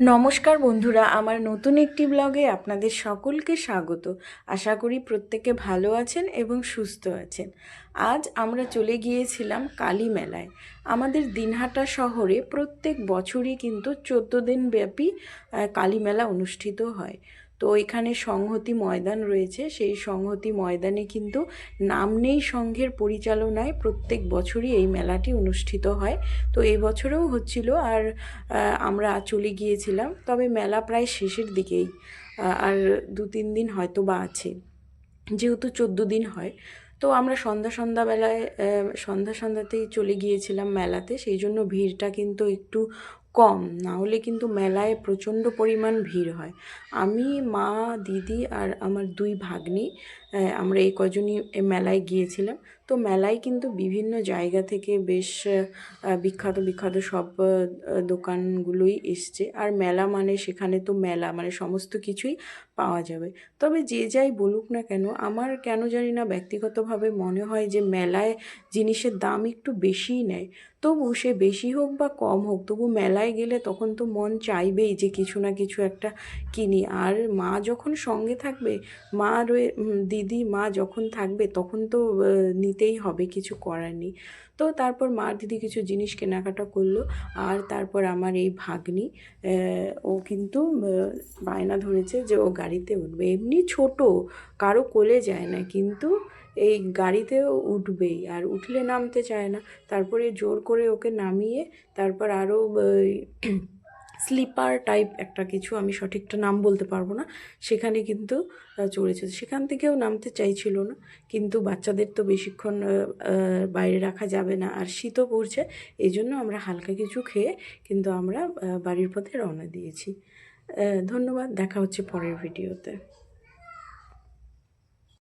নমস্কার বন্ধুরা, আমার নতুন একটি ব্লগে আপনাদের সকলকে স্বাগত। আশা করি প্রত্যেকে ভালো আছেন এবং সুস্থ আছেন। আজ আমরা চলে গিয়েছিলাম কালী মেলায়। আমাদের দিনহাটা শহরে প্রত্যেক বছরই কিন্তু চোদ্দ দিন ব্যাপী কালী মেলা অনুষ্ঠিত হয়। তো এখানে সংহতি ময়দান রয়েছে। সেই সংহতি ময়দানে কিন্তু নাম নেই সংঘের পরিচালনায়। প্রত্যেক বছরই এই মেলাটি অনুষ্ঠিত হয়। তো এই বছরেও হচ্ছিল আর আমরা চলে গিয়েছিলাম। তবে মেলা প্রায় শেষের দিকেই আর দু তিন দিন হয়তো বা আছে। যেহেতু চোদ্দ দিন হয়। তো আমরা সন্ধ্যা সন্ধ্যাবেলায় সন্ধ্যা সন্ধ্যাতেই চলে গিয়েছিলাম মেলাতে। সেই জন্য ভিড়টা কিন্তু একটু কম, না হলে কিন্তু মেলায় প্রচণ্ড পরিমাণ ভিড় হয়। আমি, মা, দিদি আর আমার দুই ভাগ্নি আমরা এই কজনই মেলায় গিয়েছিলাম। তো মেলায় কিন্তু বিভিন্ন জায়গা থেকে বেশ বিখ্যাত বিখ্যাত সব দোকানগুলোই এসছে। আর মেলা মানে সেখানে তো মেলা মানে সমস্ত কিছুই পাওয়া যাবে। তবে যে যাই বলুক না কেন, আমার কেন জানি না ব্যক্তিগতভাবে মনে হয় যে মেলায় জিনিসের দাম একটু বেশিই নেয়। তবু সে বেশি হোক বা কম হোক, তবু মেলায় গেলে তখন তো মন চাইবেই যে কিছু না কিছু একটা কিনি। আর মা যখন সঙ্গে থাকবে, মা রয়ে দিদি, মা যখন থাকবে তখন তো নিতেই হবে, কিছু করার নেই। তো তারপর মা দিদি কিছু জিনিস কেনাকাটা করল আর তারপর আমার এই ভাগ্নি ও কিন্তু বায়না ধরেছে যে ও গাড়িতে উঠবে। এমনি ছোট, কারও কোলে যায় না। কিন্তু এই গাড়িতেও উঠবেই, আর উঠলে নামতে চায় না। তারপরে জোর করে ওকে নামিয়ে তারপর আরও স্লিপার টাইপ একটা কিছু, আমি সঠিকটা নাম বলতে পারব না, সেখানে কিন্তু চড়েছে। সেখান থেকেও নামতে চাইছিল না, কিন্তু বাচ্চাদের তো বেশিক্ষণ বাইরে রাখা যাবে না, আর শীতও পড়ছে এই জন্য আমরা হালকা কিছু খেয়ে কিন্তু আমরা বাড়ির পথে রওনা দিয়েছি। ধন্যবাদ, দেখা হচ্ছে পরের ভিডিওতে।